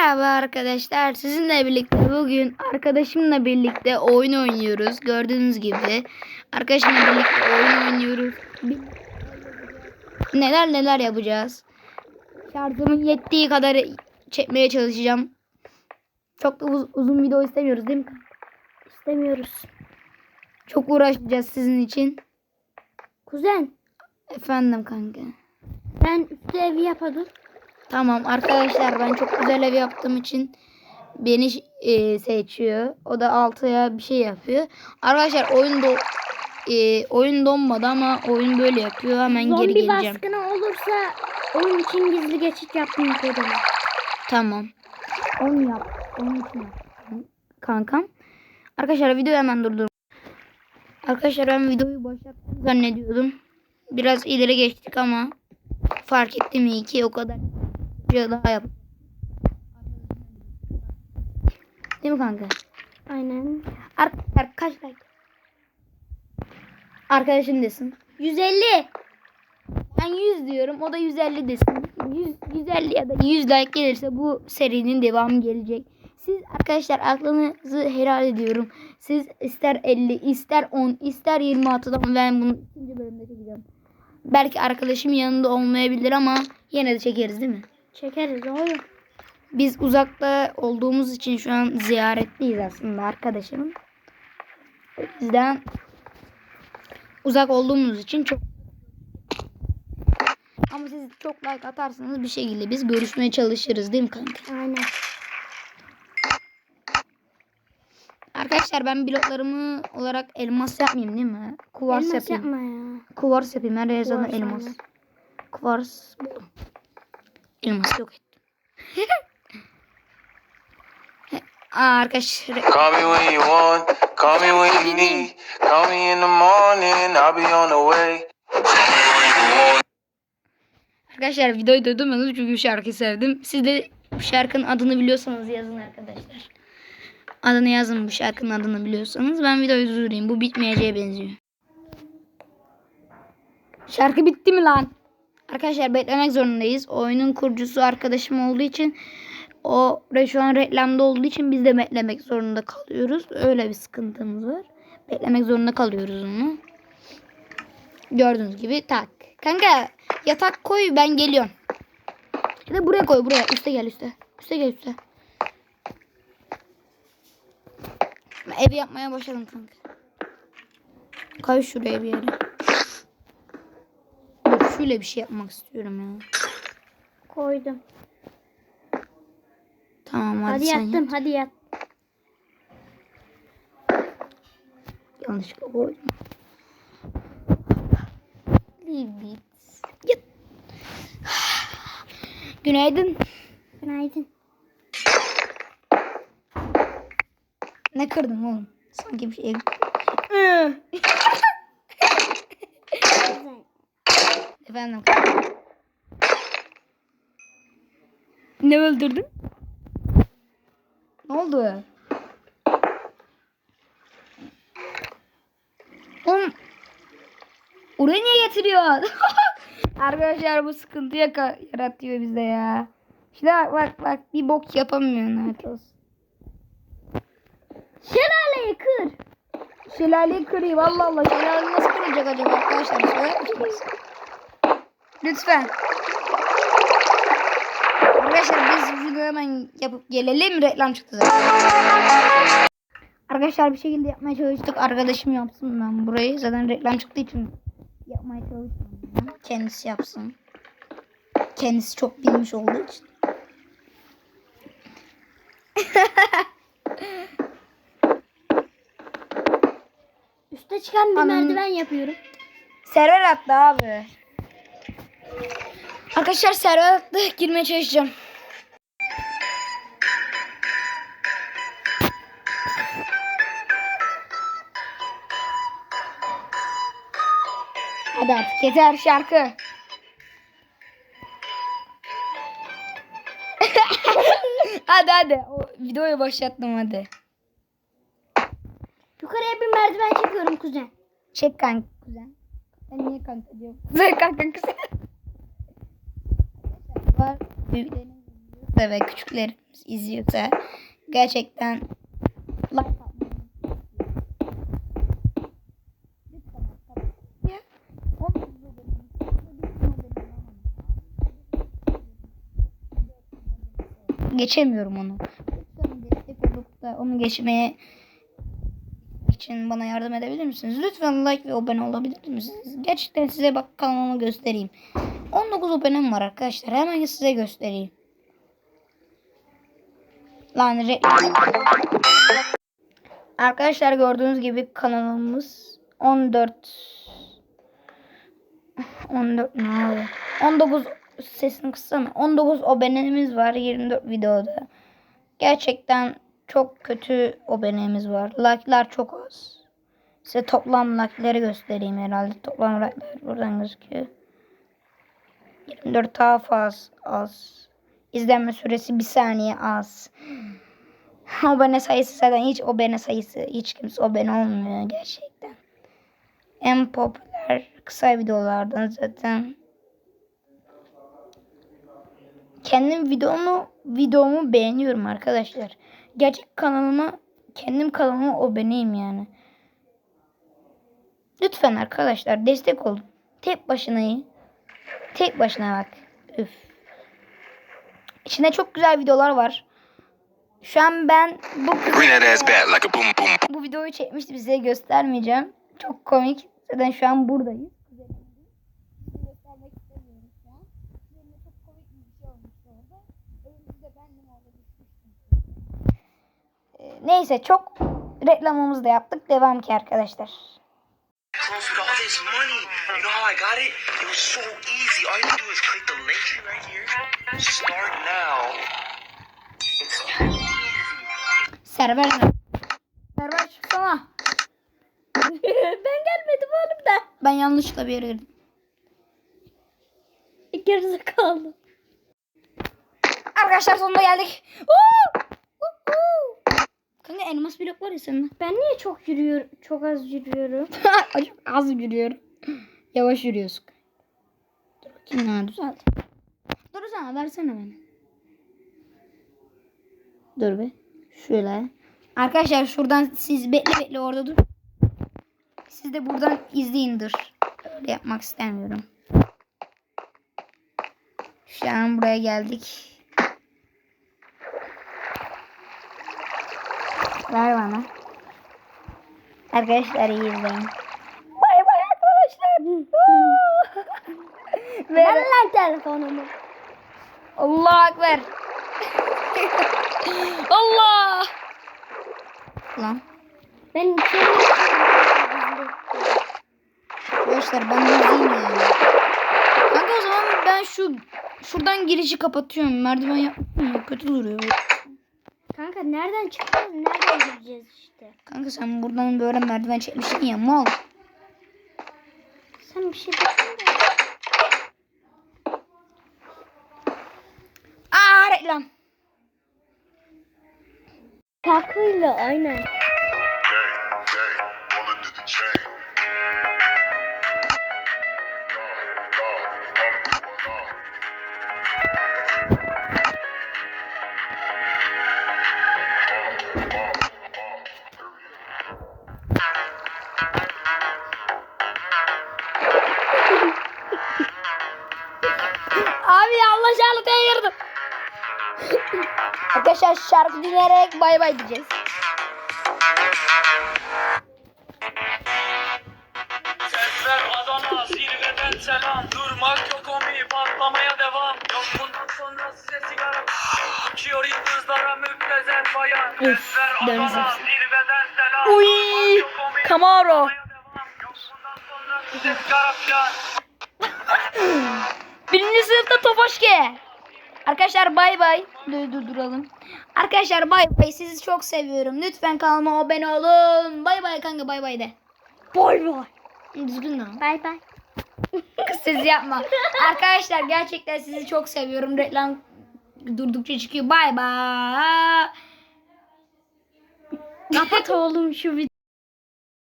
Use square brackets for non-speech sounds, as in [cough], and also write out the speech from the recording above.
Merhaba arkadaşlar. Sizinle birlikte bugün arkadaşımla birlikte oyun oynuyoruz. Gördüğünüz gibi arkadaşımla birlikte oyun oynuyoruz. Neler neler yapacağız. Şarjımın yettiği kadar çekmeye çalışacağım. Çok da uz- uzun video istemiyoruz değil mi? İstemiyoruz. Çok uğraşacağız sizin için. Kuzen Efendim kanka. ben üstte evi yapadım. Tamam arkadaşlar ben çok güzel ev yaptığım için beni e, seçiyor. O da altıya bir şey yapıyor. Arkadaşlar oyun do e, oyun donmadı ama oyun böyle yapıyor. Hemen geri Zombi geleceğim. baskını olursa onun için gizli geçit yapmayı dedim. Tamam. Onu yap. Onun için yap. Kankam. Arkadaşlar videoyu hemen durdur. Arkadaşlar ben videoyu başlattım zannediyordum. Biraz ileri geçtik ama fark ettim iyi ki o kadar bir daha yap. Değil mi kanka? Aynen. Arkadaşlar kaç like? Arkadaşım desin. 150. Ben 100 diyorum. O da 150 desin. 100, 150 ya da 100 like gelirse bu serinin devamı gelecek. Siz arkadaşlar aklınızı helal ediyorum. Siz ister 50, ister 10, ister 26'dan ben bunu ikinci bölümde çekeceğim. Belki arkadaşım yanında olmayabilir ama yine de çekeriz değil mi? Çekeriz oğlum. Biz uzakta olduğumuz için şu an ziyaretliyiz aslında arkadaşımın. O yüzden uzak olduğumuz için çok ama siz çok like atarsanız bir şekilde biz görüşmeye çalışırız değil mi kanka? Aynen. Arkadaşlar ben bloklarımı olarak elmas yapmayayım değil mi? Kuvars Elmas yapayım. yapma ya. Kuvars yapayım. Her Kuvars, elmas. Kuvars. Elmas yok ettim. [laughs] Arkadaşlar Call me when you want, call me when you need. Call me in the morning, I'll be on the way. Arkadaşlar videoyu durdurmadım çünkü şarkıyı sevdim. Siz de bu şarkının adını biliyorsanız yazın arkadaşlar. Adını yazın bu şarkının adını biliyorsanız. Ben videoyu durdurayım. Bu bitmeyeceğe benziyor. Şarkı bitti mi lan? Arkadaşlar beklemek zorundayız. Oyunun kurucusu arkadaşım olduğu için o şu an reklamda olduğu için biz de beklemek zorunda kalıyoruz. Öyle bir sıkıntımız var. Beklemek zorunda kalıyoruz onu. Gördüğünüz gibi tak. Kanka yatak koy ben geliyorum. Ya da buraya koy buraya. Üste gel üste. Üste gel üste. Ev yapmaya başladım kanka. Koy şuraya bir yere. Şöyle bir şey yapmak istiyorum ya. Koydum. Tamam hadi, Hadi, sen yattım. yat. Hadi yat. Yanlışlıkla koydum. Leave it. Yat. Günaydın. Günaydın. Ne kırdın oğlum? Sanki bir şey. Kuzen. Efendim. Ne öldürdün? Ne oldu? Oğlum. Oraya niye getiriyor? [laughs] Arkadaşlar bu sıkıntı yaratıyor bize ya. İşte bak bak bak bir bok yapamıyor Narcos. Şelaleyi kır. Şelaleyi kırayım Allah Allah. Şelale nasıl kırılacak acaba arkadaşlar? Söyler misiniz? Lütfen. Arkadaşlar biz şunu hemen yapıp gelelim. Reklam çıktı zaten. Arkadaşlar bir şekilde yapmaya çalıştık. Arkadaşım yapsın ben burayı. Zaten reklam çıktığı için yapmaya çalıştım. Kendisi yapsın. Kendisi çok bilmiş olduğu için. Üste çıkan bir Anam. merdiven yapıyorum. Server attı abi. Arkadaşlar server attı. Girmeye çalışacağım. Hadi artık yeter şarkı. [laughs] hadi hadi. O videoyu başlattım hadi. Yukarıya bir merdiven çekiyorum kuzen. Çek kanka kuzen. Ben niye kanka diyorum? [laughs] Ben kanka kuzen. Var. Büyüklerin ve küçüklerimiz izliyorsa gerçekten. Geçemiyorum onu. Lütfen destek olup da onu geçmeye için bana yardım edebilir misiniz? Lütfen like ve abone olabilir misiniz? Gerçekten size bak kanalımı göstereyim. 19 abonem var arkadaşlar. Hemen size göstereyim. Lan Arkadaşlar gördüğünüz gibi kanalımız 14 14 ne abi? 19 sesini kıssana. 19 abonemiz var 24 videoda. Gerçekten çok kötü abonemiz var. Like'lar çok az. Size toplam like'ları göstereyim herhalde. Toplam like'lar buradan gözüküyor. 24 daha fazla az. İzlenme süresi bir saniye az. Abone sayısı zaten hiç abone sayısı hiç kimse abone olmuyor gerçekten. En popüler kısa videolardan zaten kendim videomu videomu beğeniyorum arkadaşlar. Gerçek kanalıma kendim kanalıma aboneyim yani. Lütfen arkadaşlar destek olun. Tek başına. Tek başına bak. Üf. İçinde çok güzel videolar var. Şu an ben bu bu videoyu çekmiştim size göstermeyeceğim. Çok komik. Zaten şu an buradayız. Ee, Neyse çok reklamımızı da yaptık. Devam ki arkadaşlar. Close with all this money. You know how I got it? It was so easy. All you have to do is click the link right here. Start now. It's. Server Server çıksana. [laughs] ben gelmedim oğlum da. Ben yanlışlıkla bir yere girdim. Gerizekalı. Arkadaşlar sonuna geldik. Oo! Kanka elmas blok var ya senin. [laughs] Ben niye çok yürüyorum? Çok az yürüyorum. Çok az yürüyorum. [clears throat] Yavaş yürüyorsun. Dur bakayım ne düzeldi. Dur sana versene bana. Dur be. Şöyle. Arkadaşlar şuradan siz bekle bekle orada dur. Siz de buradan izleyin dur. Öyle yapmak istemiyorum. Şu an buraya geldik. Ver bana. Arkadaşlar iyi izleyin. Bay bay arkadaşlar. Ver lan telefonumu. Allah ekber. Allah. Lan. Ben içeri Arkadaşlar ben de izleyeyim yani. Kanka o zaman ben şu şuradan girişi kapatıyorum. Merdiven yapmıyorum. Kötü duruyor. Kanka nereden çıkacağız? Nereden gireceğiz işte? Kanka sen buradan böyle merdiven çekmişsin ya mal. Sen bir şey dedin de. Aa reklam. Takıyla aynen. Abi Allah şarkıya girdim. Arkadaşlar şarkı dinleyerek bay bay diyeceğiz. Sesler Adana, zirveden selam Durmak yok omi, patlamaya devam Yok bundan sonra size sigara Uçuyor yıldızlara müptezen bayan Sesler dönüş Adana, zirveden selam Uy, Durmak yok omi, Camaro. patlamaya devam. Yok bundan sonra size sigara filan Birinci sınıfta Tofaşke. Arkadaşlar bay bay. Dur dur duralım. Arkadaşlar bay bay. Sizi çok seviyorum. Lütfen kanalıma abone olun. Bay bay kanka bay bay de. Boy boy. Düzgün lan. Bay bay. Kız sesi yapma. Arkadaşlar gerçekten sizi çok seviyorum. Reklam durdukça çıkıyor. Bay bay. Kapat oğlum şu videoyu.